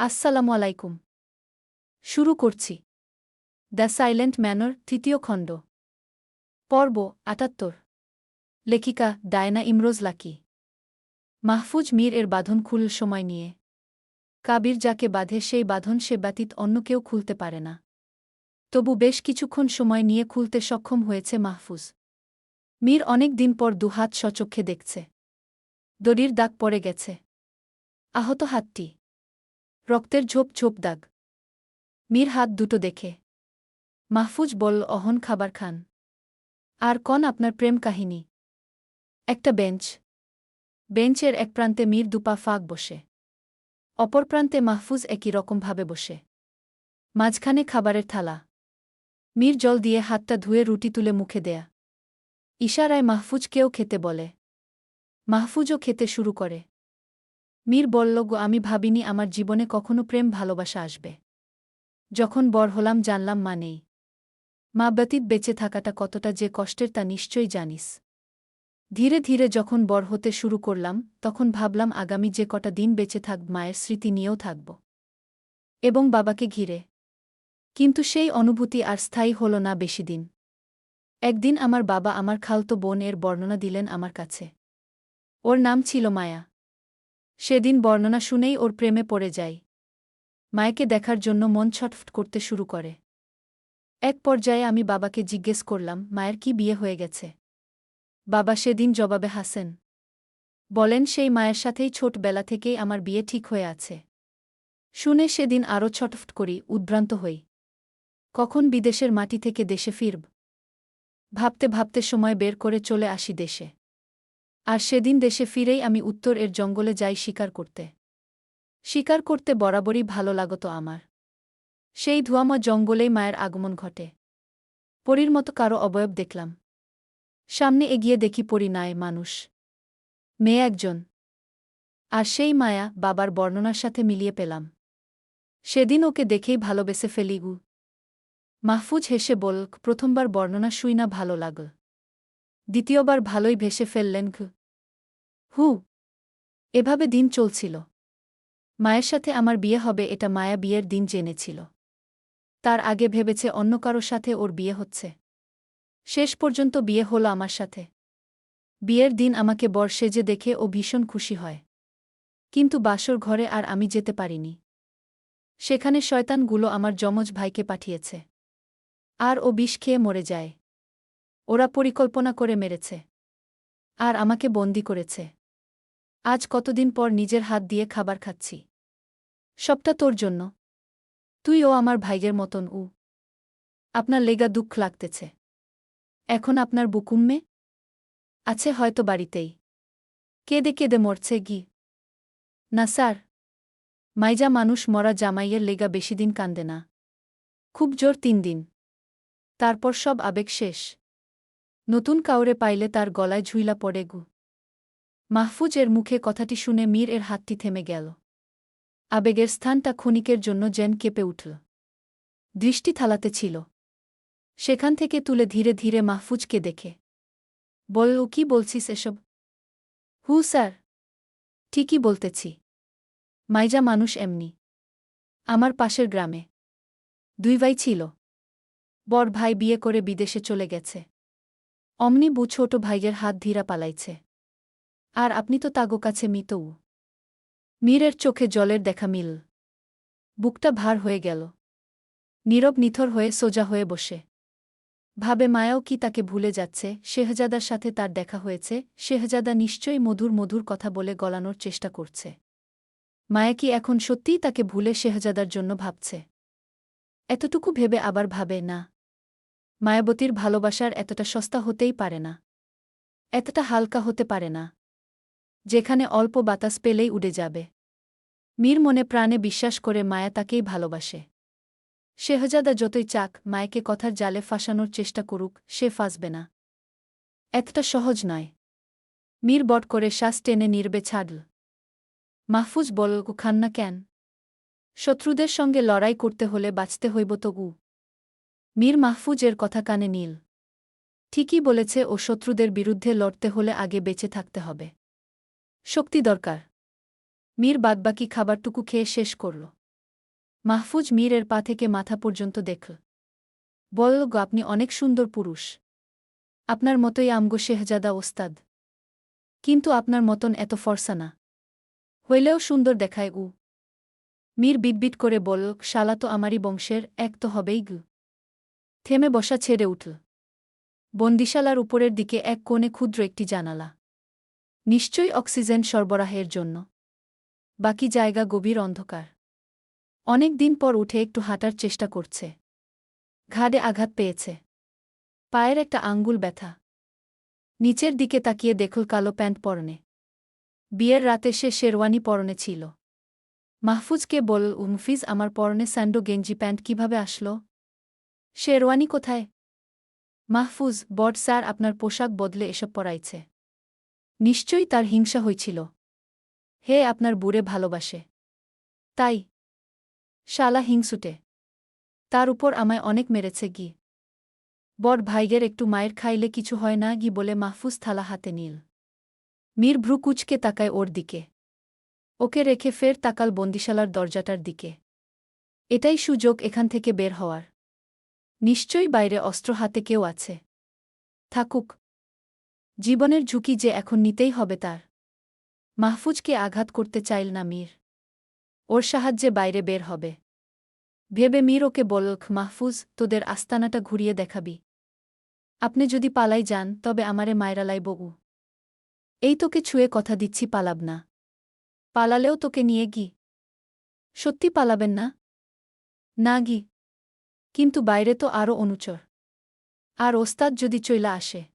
আসসালামু আলাইকুম। শুরু করছি। দ্য সাইলেন্ট ম্যানর তৃতীয় খণ্ড। পর্ব আটাত্তর। লেখিকা ডায়না ইমরোজ লাকি। মাহফুজ মীর এর বাঁধন খুল সময় নিয়ে। কাবির যাকে বাঁধে সেই বাঁধন সে ব্যতীত অন্য কেউ খুলতে পারে না। তবু বেশ কিছুক্ষণ সময় নিয়ে খুলতে সক্ষম হয়েছে মাহফুজ। মীর অনেক দিন পর দুহাত সচক্ষে দেখছে। দড়ির দাগ পড়ে গেছে। আহত হাতটি। রক্তের ঝোপ ঝোপ দাগ। মীর হাত দুটো দেখে। মাহফুজ বলল, অহন খাবার খান। আর কন আপনার প্রেম কাহিনী? একটা বেঞ্চ। বেঞ্চের এক প্রান্তে মীর দুপা ফাঁক বসে। অপর প্রান্তে মাহফুজ একই রকমভাবে বসে। মাঝখানে খাবারের থালা। মীর জল দিয়ে হাতটা ধুয়ে রুটি তুলে মুখে দেয়া। ইশারায় মাহফুজকেও খেতে বলে। মাহফুজও খেতে শুরু করে। মীর বলল, গো, আমি ভাবিনি আমার জীবনে কখনো প্রেম ভালোবাসা আসবে। যখন বর হলাম জানলাম মা নেই। মা ব্যতীত বেঁচে থাকাটা কতটা যে কষ্টের তা নিশ্চয়ই জানিস। ধীরে ধীরে যখন বর হতে শুরু করলাম, তখন ভাবলাম আগামী যে কটা দিন বেঁচে থাকব মায়ের স্মৃতি নিয়েও থাকব। এবং বাবাকে ঘিরে। কিন্তু সেই অনুভূতি আর স্থায়ী হল না বেশি দিন। একদিন আমার বাবা আমার খালতো বোন এর বর্ণনা দিলেন আমার কাছে। ওর নাম ছিল মায়া। সেদিন বর্ণনা শুনেই ওর প্রেমে পড়ে যাই মায়াকে দেখার জন্য মন ছটফট করতে শুরু করে। এক পর্যায়ে আমি বাবাকে জিজ্ঞেস করলাম, মায়ের কি বিয়ে হয়ে গেছে? বাবা সেদিন জবাবে, হাসেন। বলেন, সেই মায়ের সাথেই ছোটবেলা থেকেই আমার বিয়ে ঠিক হয়ে আছে। শুনে সেদিন আরও ছটফট করি, উদ্ভ্রান্ত হই। কখন বিদেশের মাটি থেকে দেশে ফিরব? ভাবতে ভাবতে সময় বের করে চলে আসি দেশে। আর সেদিন দেশে ফিরেই আমি উত্তর এর জঙ্গলে যাই শিকার করতে। শিকার করতে বরাবরই ভালো লাগত আমার। সেই ধোয়ামা জঙ্গলেই মায়ের আগমন ঘটে। পরীর মতো কারও অবয়ব দেখলাম। সামনে এগিয়ে দেখি পরি নায় মানুষ। মেয়ে একজন। আর সেই মায়া বাবার বর্ণনার সাথে মিলিয়ে পেলাম। সেদিন ওকে দেখেই ভালোবেসে ফেলিগু মাহফুজ হেসে বল প্রথমবার বর্ণনা শুই না ভালো লাগল। দ্বিতীয়বার ভালোই ভেসে ফেললেন ঘ। হু, এভাবে দিন চলছিল। মায়ের সাথে আমার বিয়ে হবে এটা মায়া বিয়ের দিন জেনেছিল। তার আগে ভেবেছে অন্য কারও সাথে ওর বিয়ে হচ্ছে। শেষ পর্যন্ত বিয়ে হলো আমার সাথে। বিয়ের দিন আমাকে বর সেজে দেখে ও ভীষণ খুশি হয়। কিন্তু বাসর ঘরে আর আমি যেতে পারিনি। সেখানে শয়তানগুলো আমার যমজ ভাইকে পাঠিয়েছে। আর ও বিষ খেয়ে মরে যায়। ওরা পরিকল্পনা করে মেরেছে। আর আমাকে বন্দি করেছে। আজ কতদিন পর নিজের হাত দিয়ে খাবার খাচ্ছি। সবটা তোর জন্য। তুই ও আমার ভাইয়ের মতন উ। আপনার লেগা দুঃখ লাগতেছে। এখন আপনার বুকুম্মে? আছে হয়তো বাড়িতেই। কেঁদে কেঁদে মরছে গি। না স্যার। মাইজা মানুষ মরা জামাইয়ের লেগা বেশি দিন কান্দে না। খুব জোর তিন দিন। তারপর সব আবেগ শেষ। নতুন কাউরে পাইলে তার গলায় ঝুইলা পড়ে গু। মাহফুজ এর মুখে কথাটি শুনে মীর এর হাতটি থেমে গেল। আবেগের স্থানটা ক্ষণিকের জন্য জেন কেঁপে উঠল। দৃষ্টি থালাতে ছিল। সেখান থেকে তুলে ধীরে ধীরে মাহফুজকে দেখে। বল, ও কি বলছিস এসব? হু, স্যার। ঠিকই বলতেছি। মাইজা মানুষ এমনি। আমার পাশের গ্রামে। দুই ভাই ছিল। বর ভাই বিয়ে করে বিদেশে চলে গেছে। অমনি বু ছোট ভাইয়ের হাত ধীরা পালাইছে। আর আপনি তো তাগো কাছে মিতউ মীরের চোখে জলের দেখা মিল। বুকটা ভার হয়ে গেল। নীরব নিথর হয়ে সোজা হয়ে বসে। ভাবে মায়াও কি তাকে ভুলে যাচ্ছে, শেহজাদার সাথে তার দেখা হয়েছে, শেহজাদা নিশ্চয়ই মধুর মধুর কথা বলে গলানোর চেষ্টা করছে। মায়া কি এখন সত্যিই তাকে ভুলে শেহজাদার জন্য ভাবছে? এতটুকু ভেবে আবার ভাবে, না। মায়াবতীর ভালোবাসার এতটা সস্তা হতেই পারে না। এতটা হালকা হতে পারে না। যেখানে অল্প বাতাস পেলেই উড়ে যাবে। মীর মনে প্রাণে বিশ্বাস করে মায়া তাকেই ভালোবাসে। শেহজাদা যতই চাক, মায়াকে কথার জালে ফাঁসানোর চেষ্টা করুক, সে ফাঁসবে না। এতটা সহজ নয়। মীর বট করে শ্বাস টেনে নির্বে ছাড়ল। মাহফুজ বল খান্না কেন? শত্রুদের সঙ্গে লড়াই করতে হলে বাঁচতে হইব তবু। মীর মাহফুজের কথা কানে নীল। ঠিকই বলেছে, ও শত্রুদের বিরুদ্ধে লড়তে হলে আগে বেঁচে থাকতে হবে। শক্তি দরকার। মীর বাদবাকি খাবারটুকু খেয়ে শেষ করল। মাহফুজ মীরের পা থেকে মাথা পর্যন্ত দেখল। বলল, গো, আপনি অনেক সুন্দর পুরুষ। আপনার মতোই আমগো শেহজাদা ওস্তাদ। কিন্তু আপনার মতন এত ফর্সা না। হইলেও সুন্দর দেখায় উ। মীর বিটবিট করে বলল, শালা তো আমারই বংশের, এক তো হবেই গু। থেমে বসা ছেড়ে উঠল। বন্দিশালার উপরের দিকে এক কোণে ক্ষুদ্র একটি জানালা। নিশ্চয়ই অক্সিজেন সরবরাহের জন্য। বাকি জায়গা গভীর অন্ধকার। অনেক দিন পর উঠে একটু হাঁটার চেষ্টা করছে। ঘাড়ে আঘাত পেয়েছে। পায়ের একটা আঙ্গুল ব্যথা। নিচের দিকে তাকিয়ে দেখল কালো প্যান্ট পরনে। বিয়ের রাতে সে শেরওয়ানি পরনে ছিল। মাহফুজকে বল, উমফিজ, আমার পরনে স্যান্ডো গেঞ্জি প্যান্ট কীভাবে আসলো? শেরওয়ানি কোথায়? মাহফুজ বড স্যার, আপনার পোশাক বদলে এসব পরাইছে। নিশ্চয়ই তার হিংসা হয়েছিল হে আপনার বুড়ে ভালোবাসে। তাই, শালা হিংসুটে, তার উপর আমায় অনেক মেরেছে গি। বড় ভাইগের একটু মায়ের খাইলে কিছু হয় না গি বলে মাহফুজ থালা হাতে নীল। মীর ভ্রু কুচকে তাকায় ওর দিকে। ওকে রেখে ফের তাকাল বন্দিশালার দরজাটার দিকে। এটাই সুযোগ এখান থেকে বের হওয়ার। নিশ্চয়ই বাইরে অস্ত্র হাতে কেউ আছে। থাকুক জীবনের ঝুঁকি যে এখন নিতেই হবে তার। মাহফুজকে আঘাত করতে চাইল না মীর। ওর সাহায্যে বাইরে বের হবে। ভেবে মীর ওকে বলক মাহফুজ, তোদের আস্তানাটা ঘুরিয়ে দেখাবি। আপনি যদি পালাই যান, তবে আমারে মায়রালাই বউ। এই তোকে ছুঁয়ে কথা দিচ্ছি, পালাব না। পালালেও তোকে নিয়ে গি। সত্যি পালাবেন না? না গি। কিন্তু বাইরে তো আরও অনুচর। আর ওস্তাদ যদি চইলা আসে।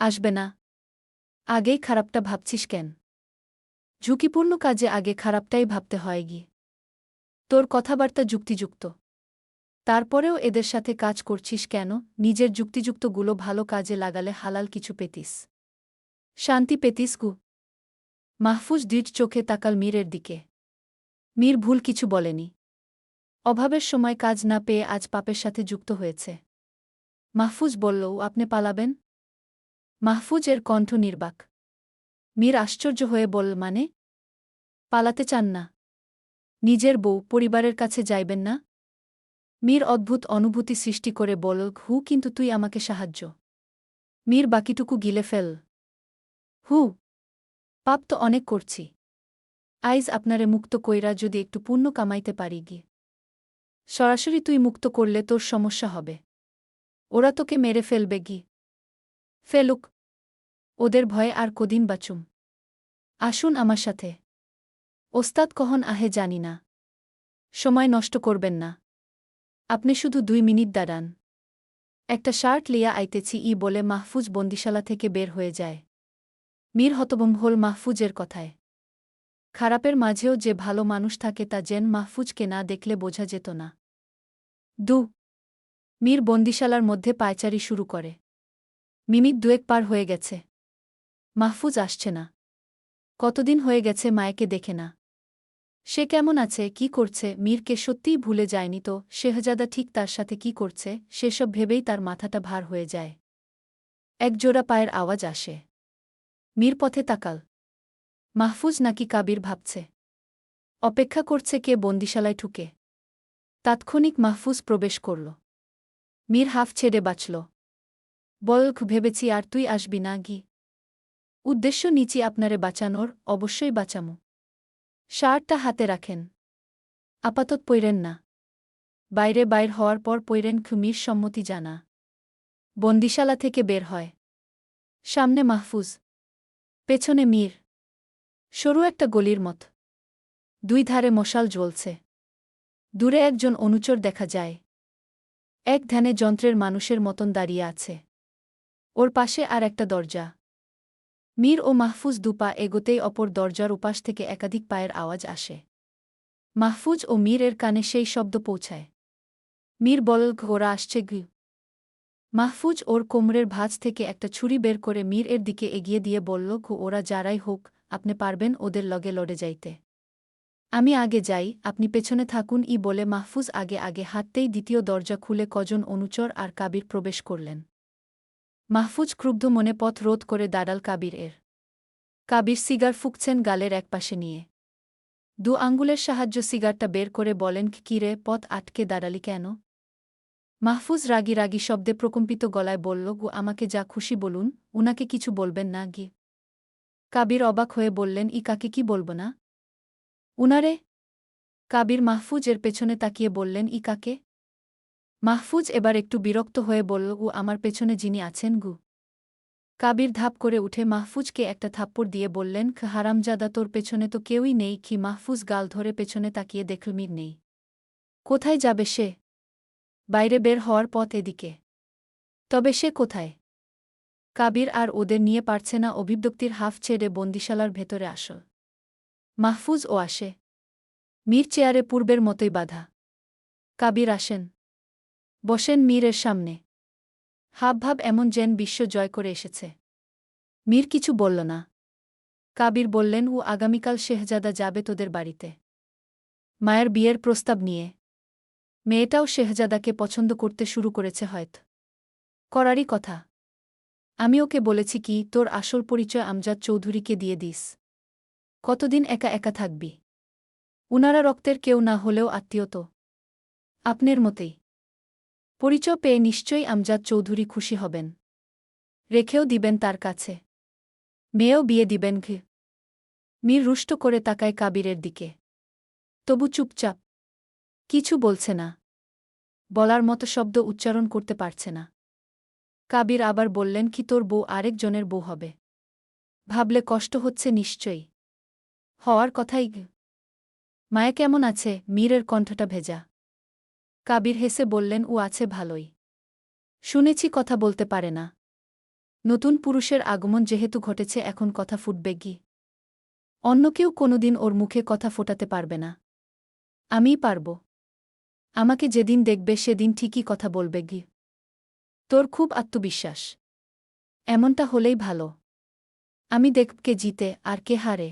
আসবে না। আগেই খারাপটা ভাবছিস কেন? ঝুঁকিপূর্ণ কাজে আগে খারাপটাই ভাবতে হয় গি। তোর কথাবার্তা যুক্তিযুক্ত। তারপরেও এদের সাথে কাজ করছিস কেন? নিজের যুক্তিযুক্তগুলো ভালো কাজে লাগালে হালাল কিছু পেতিস। শান্তি পেতিস গু। মাহফুজ দৃঢ় চোখে তাকাল মীরের দিকে। মীর ভুল কিছু বলেনি। অভাবের সময় কাজ না পেয়ে আজ পাপের সাথে যুক্ত হয়েছে। মাহফুজ বলল, আপনি পালাবেন? মাহফুজ এর কণ্ঠ নির্বাক। মীর আশ্চর্য হয়ে বল মানে? পালাতে চান না। নিজের বউ পরিবারের কাছে যাইবেন না? মীর অদ্ভুত অনুভূতি সৃষ্টি করে বল হু, কিন্তু তুই আমাকে সাহায্য। মীর বাকিটুকু গিলে ফেল। হু, পাপ তো অনেক করছি। আইজ আপনারে মুক্ত কইরা যদি একটু পুণ্য কামাইতে পারি গি। সরাসরি তুই মুক্ত করলে তোর সমস্যা হবে। ওরা তোকে মেরে ফেলবে গি। ফেলুক। ওদের ভয়ে আর কদিন বাঁচুম। আসুন আমার সাথে। ওস্তাদ কহন আহে জানি না। সময় নষ্ট করবেন না। আপনি শুধু দুই মিনিট দাঁড়ান। একটা শার্ট লিয়া আইতেছি ই বলে মাহফুজ বন্দিশালা থেকে বের হয়ে যায়। মীর হতবম হল মাহফুজের কথায়। খারাপের মাঝেও যে ভালো মানুষ থাকে তা যেন মাহফুজকে না দেখলে বোঝা যেত না। দু। মীর বন্দিশালার মধ্যে পায়চারি শুরু করে। মিমিক দুয়েক পার হয়ে গেছে। মাহফুজ আসছে না। কতদিন হয়ে গেছে মায়েকে দেখে না। সে কেমন আছে, কি করছে, মীরকে সত্যিই ভুলে যায়নি তো, শেহজাদা ঠিক তার সাথে কি করছে, সেসব ভেবেই তার মাথাটা ভার হয়ে যায়। একজোড়া পায়ের আওয়াজ আসে। মীর পথে তাকাল। মাহফুজ নাকি কাবির ভাবছে। অপেক্ষা করছে কে বন্দিশালায় ঠুকে তাৎক্ষণিক মাহফুজ প্রবেশ করল। মীর হাফ ছেড়ে বাঁচল। বলক ভেবেছি আর তুই আসবি না গি। উদ্দেশ্য নিচি আপনারে বাঁচানোর, অবশ্যই বাঁচামো। শার্টটা হাতে রাখেন। আপাতত পইরেন না। বাইরে বাইর হওয়ার পর পইরেন খুমির সম্মতি জানা। বন্দিশালা থেকে বের হয়। সামনে মাহফুজ। পেছনে মীর। সরু একটা গলির মত। দুই ধারে মশাল জ্বলছে। দূরে একজন অনুচর দেখা যায়। এক ধ্যানে যন্ত্রের মানুষের মতন দাঁড়িয়ে আছে। ওর পাশে আর একটা দরজা। মীর ও মাহফুজ দুপা এগোতেই অপর দরজার উপাস থেকে একাধিক পায়ের আওয়াজ আসে। মাহফুজ ও মীর এর কানে সেই শব্দ পৌঁছায়। মীর বল ঘোরা আসছে গু। মাহফুজ ওর কোমরের ভাঁজ থেকে একটা ছুরি বের করে মীর এর দিকে এগিয়ে দিয়ে বলল, ঘু, ওরা যারাই হোক, আপনি পারবেন ওদের লগে লড়ে যাইতে। আমি আগে যাই, আপনি পেছনে থাকুন ই বলে মাহফুজ আগে আগে হাঁটতেই দ্বিতীয় দরজা খুলে কজন অনুচর আর কাবির প্রবেশ করলেন। মাহফুজ ক্রুব্ধ মনে পথ রোধ করে দাঁড়াল কাবির এর। কাবির সিগার ফুকছেন গালের একপাশে নিয়ে। দু আঙ্গুলের সাহায্য সিগারটা বের করে বলেন, কি রে, পথ আটকে দাঁড়ালি কেন? মাহফুজ রাগি রাগি শব্দে প্রকম্পিত গলায় বলল, গু, আমাকে যা খুশি বলুন, উনাকে কিছু বলবেন না গি কাবির অবাক হয়ে বললেন, ই কাকে কি বলব না? উনারে? কাবির মাহফুজের পেছনে তাকিয়ে বললেন, ই কাকে? মাহফুজ এবার একটু বিরক্ত হয়ে বলল উ আমার পেছনে যিনি আছেন গু? কাবির ধাপ করে উঠে মাহফুজকে একটা থাপ্পড় দিয়ে বললেন, খ, হারামজাদা, তোর পেছনে তো কেউই নেই, কি মাহফুজ গাল ধরে পেছনে তাকিয়ে দেখল মির নেই। কোথায় যাবে সে? বাইরে বের হওয়ার পথ এদিকে। তবে সে কোথায়? কাবির আর ওদের নিয়ে পারছে না অভিব্যক্তির হাফ ছেড়ে বন্দিশালার ভেতরে আসল। মাহফুজ ও আসে। মীর চেয়ারে পূর্বের মতোই বাধা। কাবির আসেন। বসেন মীরের সামনে। হাবভাব এমন যেন বিশ্ব জয় করে এসেছে। মীর কিছু বলল না। কাবির বললেন ও আগামীকাল শেহজাদা যাবে তোদের বাড়িতে। মায়ের বিয়ের প্রস্তাব নিয়ে। মেয়েটাও শেহজাদাকে পছন্দ করতে শুরু করেছে হয়ত। করারই কথা। আমি ওকে বলেছি কি, তোর আসল পরিচয় আমজাদ চৌধুরীকে দিয়ে দিস। কতদিন একা একা থাকবি? উনারা রক্তের কেউ না হলেও আত্মীয় তো। আপনের মতেই। পরিচয় পেয়ে নিশ্চয়ই আমজাদ চৌধুরী খুশি হবেন। রেখেও দিবেন তার কাছে। মেয়েও বিয়ে দিবেন ঘে। মীর রুষ্ট করে তাকায় কাবিরের দিকে। তবু চুপচাপ। কিছু বলছে না। বলার মতো শব্দ উচ্চারণ করতে পারছে না। কাবির আবার বললেন কি তোর বউ আরেকজনের বউ হবে। ভাবলে কষ্ট হচ্ছে নিশ্চয়ই। হওয়ার কথাই মায়া কেমন আছে? মীরের কণ্ঠটা ভেজা। কাবির হেসে বললেন, ও আছে ভালোই। শুনেছি কথা বলতে পারে না। নতুন পুরুষের আগমন যেহেতু ঘটেছে, এখন কথা ফুটবে গি অন্য কেউ কোনোদিন ওর মুখে কথা ফোটাতে পারবে না। আমিই পারব। আমাকে যেদিন দেখবে, সেদিন ঠিকই কথা বলবে গি তোর খুব আত্মবিশ্বাস। এমনটা হলেই ভালো। আমি দেখব কে জিতে আর কে হারে।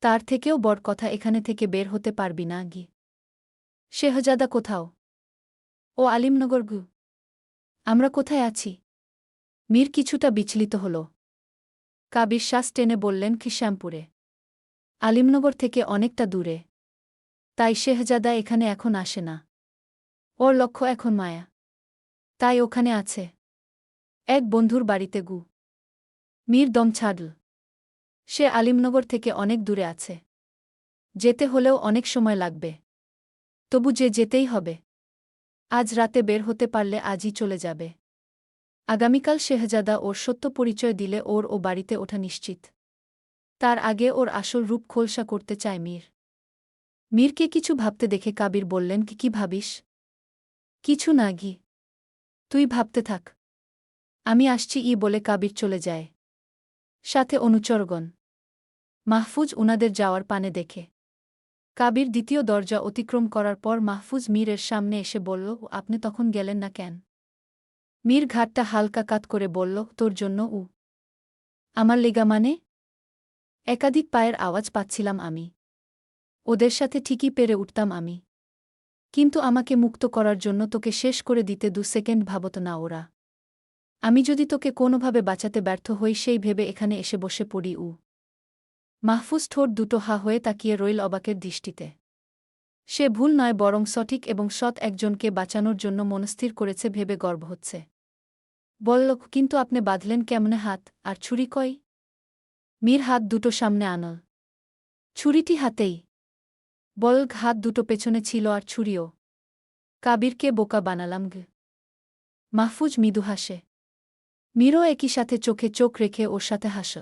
তার থেকেও বড় কথা এখানে থেকে বের হতে পারবি না, গি। শেহজাদা কোথাও? ও আলিমনগর গু। আমরা কোথায় আছি? মীর কিছুটা বিচলিত হল। কাবির শ্বাস টেনে বললেন কি শ্যামপুরে আলিমনগর থেকে অনেকটা দূরে। তাই শেহজাদা এখানে এখন আসে না। ওর লক্ষ্য এখন মায়া। তাই ওখানে আছে। এক বন্ধুর বাড়িতে গু। মীর দম ছাড়ল। সে আলিমনগর থেকে অনেক দূরে আছে। যেতে হলেও অনেক সময় লাগবে। তবু যে যেতেই হবে। আজ রাতে বের হতে পারলে আজই চলে যাবে। আগামীকাল শেহজাদা ওর সত্য পরিচয় দিলে ওর ও বাড়িতে ওঠা নিশ্চিত। তার আগে ওর আসল রূপ খোলসা করতে চায় মীর। মীরকে কিছু ভাবতে দেখে কাবির বললেন, কি কি ভাবিস? কিছু না গি তুই ভাবতে থাক। আমি আসছি ই বলে কাবির চলে যায়। সাথে অনুচরগণ। মাহফুজ উনাদের যাওয়ার পানে দেখে। কাবির দ্বিতীয় দরজা অতিক্রম করার পর মাহফুজ মীরের সামনে এসে বলল, আপনি তখন গেলেন না কেন? মীর ঘাটটা হালকা কাত করে বলল, তোর জন্য উ। আমার লেগা মানে? একাধিক পায়ের আওয়াজ পাচ্ছিলাম আমি। ওদের সাথে ঠিকই পেরে উঠতাম আমি। কিন্তু আমাকে মুক্ত করার জন্য তোকে শেষ করে দিতে দু সেকেন্ড ভাবত না ওরা। আমি যদি তোকে কোনোভাবে বাঁচাতে ব্যর্থ হই, সেই ভেবে এখানে এসে বসে পড়ি উ। মাহফুজ ঠোঁট দুটো হা হয়ে তাকিয়ে রইল অবাকের দৃষ্টিতে। সে ভুল নয়, বরং সঠিক এবং সৎ একজনকে বাঁচানোর জন্য মনস্থির করেছে ভেবে গর্ব হচ্ছে। বলল, কিন্তু আপনি বাঁধলেন কেমনে হাত, আর ছুরি কই? মীর, হাত দুটো সামনে আনল। ছুরিটি হাতেই। বলগ হাত দুটো পেছনে ছিল আর ছুরিও। কাবিরকে বোকা বানালাম গ। মাহফুজ মৃদু হাসে। মীরও একই সাথে চোখে চোখ রেখে ওর সাথে হাস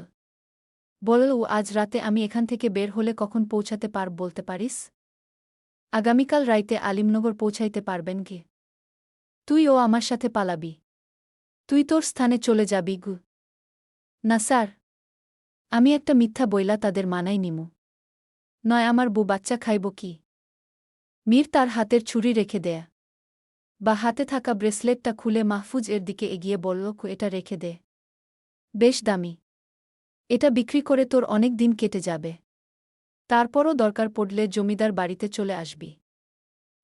বলল আজ রাতে আমি এখান থেকে বের হলে কখন পৌঁছাতে পার বলতে পারিস? আগামীকাল রাইতে আলিমনগর পৌঁছাইতে পারবেন গে তুই ও আমার সাথে পালাবি। তুই তোর স্থানে চলে যাবি, গু। না, স্যার। আমি একটা মিথ্যা বইলা তাদের মানাই নিমু। নয়, আমার বউ বাচ্চা খাইব কি? মীর তার হাতের ছুরি রেখে দেয়া। বা হাতে থাকা ব্রেসলেটটা খুলে মাহফুজ এর দিকে এগিয়ে বলল এটা রেখে দে। বেশ দামি। এটা বিক্রি করে তোর অনেক দিন কেটে যাবে। তারপরও দরকার পড়লে জমিদার বাড়িতে চলে আসবি।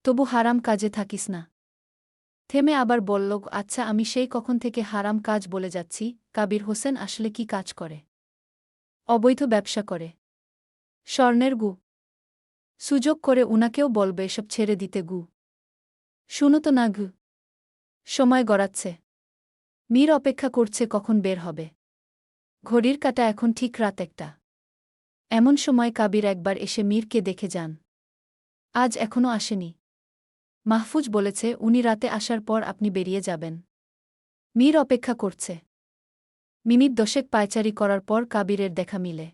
তবু হারাম কাজে থাকিস না। থেমে আবার বলল আচ্ছা আমি সেই কখন থেকে হারাম কাজ বলে যাচ্ছি। কাবির হোসেন আসলে কি কাজ করে? অবৈধ ব্যবসা করে। স্বর্ণের গু। সুযোগ করে উনাকেও বলবে, এসব ছেড়ে দিতে গু। শুনো তো না গু। সময় গড়াচ্ছে। মীর অপেক্ষা করছে, কখন বের হবে? ঘড়ির কাটা এখন ঠিক রাত একটা। এমন সময় কাবির একবার এসে মীরকে দেখে যান। আজ এখনও আসেনি। মাহফুজ বলেছে, উনি রাতে আসার পর আপনি বেরিয়ে যাবেন। মীর অপেক্ষা করছে। মিনিট দশেক পায়চারি করার পর কাবিরের দেখা মিলে।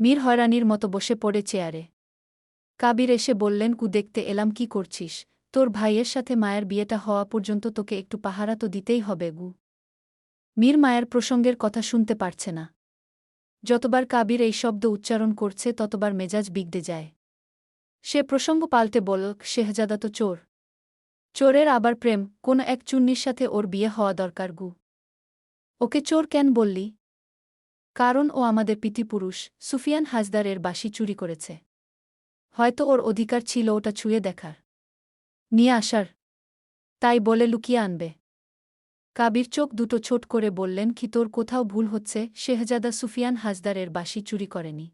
মীর হয়রানির মতো বসে পড়ে চেয়ারে। কাবির এসে বললেন, কু দেখতে এলাম, কি করছিস? তোর ভাইয়ের সাথে মায়ের বিয়েটা হওয়া পর্যন্ত তোকে একটু পাহারা তো দিতেই হবে, গু। মীর মায়ের প্রসঙ্গের কথা শুনতে পারছে না। যতবার কাবির এই শব্দ উচ্চারণ করছে, ততবার মেজাজ বিগড়ে যায়। সে প্রসঙ্গ পাল্টে বল শেহজাদা তো চোর। চোরের আবার প্রেম, কোন এক চুন্নির সাথে ওর বিয়ে হওয়া দরকার, গু। ওকে চোর কেন বললি? কারণ ও আমাদের পিতৃপুরুষ সুফিয়ান হাজদারের বাসি চুরি করেছে। হয়তো ওর অধিকার ছিল ওটা ছুঁয়ে দেখার। নিয়ে আসার। তাই বলে লুকিয়ে আনবে। কাবির চোখ দুটো ছোট করে বললেন, কি তোর কোথাও ভুল হচ্ছে? শেহজাদা সুফিয়ান হাজদারের বাসি চুরি করেনি।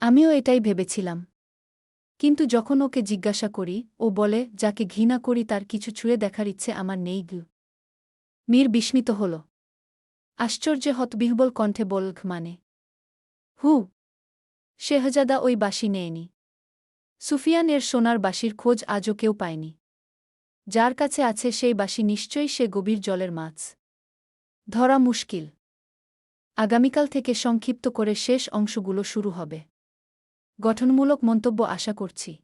আমিও এটাই ভেবেছিলাম। কিন্তু যখন ওকে জিজ্ঞাসা করি, ও বলে, যাকে ঘৃণা করি, তার কিছু ছুঁয়ে দেখার ইচ্ছে আমার নেই গু। মীর বিস্মিত হল। আশ্চর্যে হতবিহবল কণ্ঠে বলঘ মানে? হু। শেহজাদা ওই বাসি নেয়নি। সুফিয়ান এর সোনার বাসির খোঁজ আজও কেউ পায়নি। যার কাছে আছে সেই বাসি নিশ্চয়ই সে গভীর জলের মাছ। ধরা মুশকিল। আগামীকাল থেকে সংক্ষিপ্ত করে শেষ অংশগুলো শুরু হবে। গঠনমূলক মন্তব্য আশা করছি।